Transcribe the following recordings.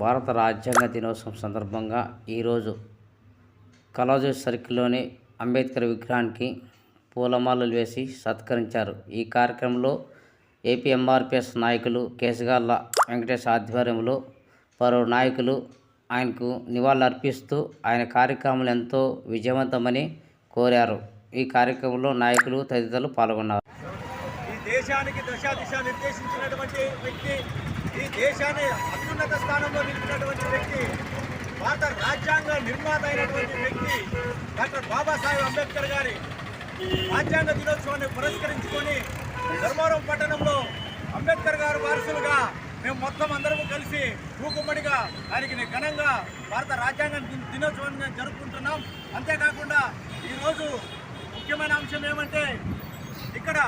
భారత రాజ్యాంగ దినోత్సవం సందర్భంగా ఈరోజు కలాజు సర్కిల్లోని అంబేద్కర్ విగ్రహానికి పూలమాలలు వేసి సత్కరించారు. ఈ కార్యక్రమంలో ఏపీ ఎంఆర్పిఎస్ నాయకులు కేశగాళ్ళ వెంకటేష్ ఆధ్వర్యంలో పలువురు నాయకులు ఆయనకు నివాళులర్పిస్తూ ఆయన కార్యక్రమాలు ఎంతో విజయవంతమని కోరారు. ఈ కార్యక్రమంలో నాయకులు తదితరులు పాల్గొన్నారు. ఈ దేశానికి దశ దిశ నిర్దేశించినటువంటి వ్యక్తి ఈ దేశాన్ని అత్యున్నత స్థానంలో నిలిపినటువంటి వ్యక్తి భారత రాజ్యాంగ నిర్మాత అయినటువంటి వ్యక్తి డాక్టర్ బాబాసాహెబ్ అంబేద్కర్ గారి రాజ్యాంగ దినోత్సవాన్ని పురస్కరించుకొని ధర్మవరం పట్టణంలో అంబేద్కర్ గారు వారసులుగా మేము మొత్తం అందరము కలిసి మూకుమ్మడిగా ఆయనకి ఘనంగా భారత రాజ్యాంగ దినోత్సవాన్ని మేము జరుపుకుంటున్నాం. అంతేకాకుండా ఈరోజు ముఖ్యమైన అంశం ఏమంటే ఇక్కడ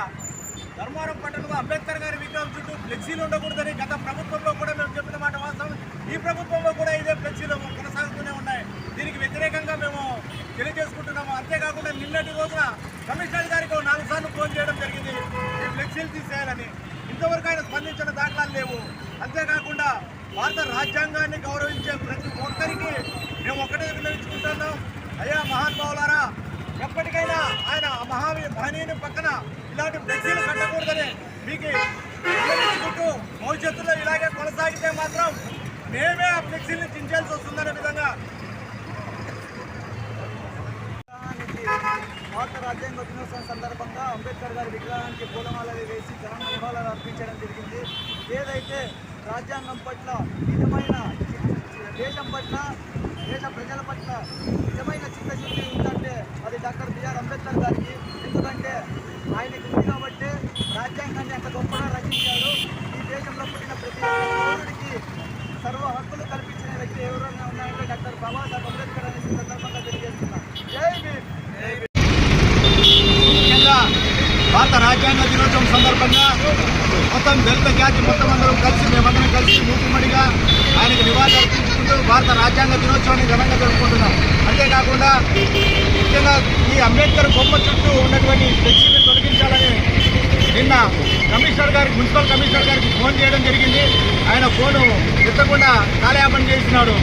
ధర్మవరం పట్టణంలో అంబేద్కర్ గారి విగ్రహం చుట్టూ ఫ్లెక్సీలు ఉండకూడదని గత ప్రభుత్వంలో కూడా మేము చెప్పిన మాట వాస్తవం ఈ ప్రభుత్వంలో కూడా ఇదే ఫ్లెక్సీలు కొనసాగుతూనే ఉన్నాయి. దీనికి వ్యతిరేకంగా మేము తెలియజేసుకుంటున్నాము. అంతేకాకుండా నిన్నటి రోజున కమిషనర్ గారికి నాలుగు సార్లు ఫోన్ చేయడం జరిగింది. ఈ ఫ్లెక్సీలు తీసేయాలని. ఇంతవరకు ఆయన స్పందించిన దాఖలాలు లేవు. అంతేకాకుండా భారత రాజ్యాంగాన్ని గౌరవించే ప్రతి ఒక్కరికి మేము ఒక్కటే విన్నవించుకుంటున్నాం. అయ్యా మహానుభావులారా ఎప్పటికైనా ఆయన మహావీ మహనీయుని పక్కన ఇలాంటి ఫ్లెక్సీలు కట్టకూడదని మీకు దినోత్సవం సందర్భంగా అంబేద్కర్ గారి విగ్రహానికి పూలమాలలు వేసి ఘన నివాళులు అర్పించడం జరిగింది. ఏదైతే రాజ్యాంగం పట్ల నిజమైన దేశం పట్ల దేశ ప్రజల పట్ల నిజమైన చిత్తశుద్ధి ఉందంటే అది డాక్టర్ బిఆర్ అంబేద్కర్ గారికి. ఎందుకంటే ఆయనకి ఉంది కాబట్టి రాజ్యాంగాన్ని అంత గొప్పగా రచించాడు. ఈ దేశంలో పుట్టిన ప్రతి పౌరుడికి సర్వ హక్కులు కల్పించిన వ్యక్తి ఎవరైనా ఉన్నారంటే డాక్టర్ బాబాసాహెబ్ అంబేద్కర్ అనే ఈ సందర్భంగా తెలియజేస్తున్నా జై భీమ్ ముఖ్యంగా భారత రాజ్యాంగ దినోత్సవం సందర్భంగా మొత్తం దళిత జాతి మొత్తం అందరం కలిసి మేమందరం కలిసి మూకుమ్మడిగా ఆయనకు నివాళులు అర్పించుకుంటూ భారత రాజ్యాంగ దినోత్సవాన్ని ఘనంగా జరుపుకుంటున్నాం. అంతేకాకుండా ముఖ్యంగా ఈ అంబేద్కర్ బొమ్మ చుట్టూ ఉన్నటువంటి ఫ్లెక్సీని తొలగించాలని నిన్న కమిషనర్ గారికి మున్సిపల్ కమిషనర్ గారికి ఫోన్ చేయడం జరిగింది. ఆయన ఫోను ఎత్తకుండా కాలయాపన చేసినాడు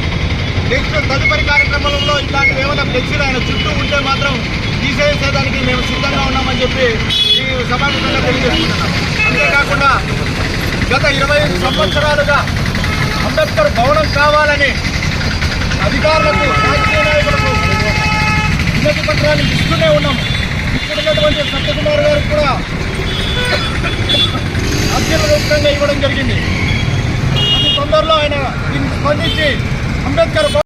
నెక్స్ట్ తదుపరి కార్యక్రమంలో ఇలాంటివి ఏమైనా ఫ్లెక్సీలు ఆయన చుట్టూ ఉంటే మాత్రం తీసేసేదానికి మేము సిద్ధంగా ఉన్నామని చెప్పి సభాముఖంగా తెలియజేస్తున్నాం అంతేకాకుండా గత ఇరవై ఐదు సంవత్సరాలుగా అంబేద్కర్ భవనం కావాలని అధికారులకు రాజకీయ నాయకులకు వినతి పత్రాలు ఇస్తూనే ఉన్నాం. ఇప్పుడున్నటువంటి సత్యకుమార్ గారు కూడా అత్యధికంగా ఇవ్వడం జరిగింది. అతి తొందరలో ఆయన దీన్ని స్పందించి అంబేద్కర్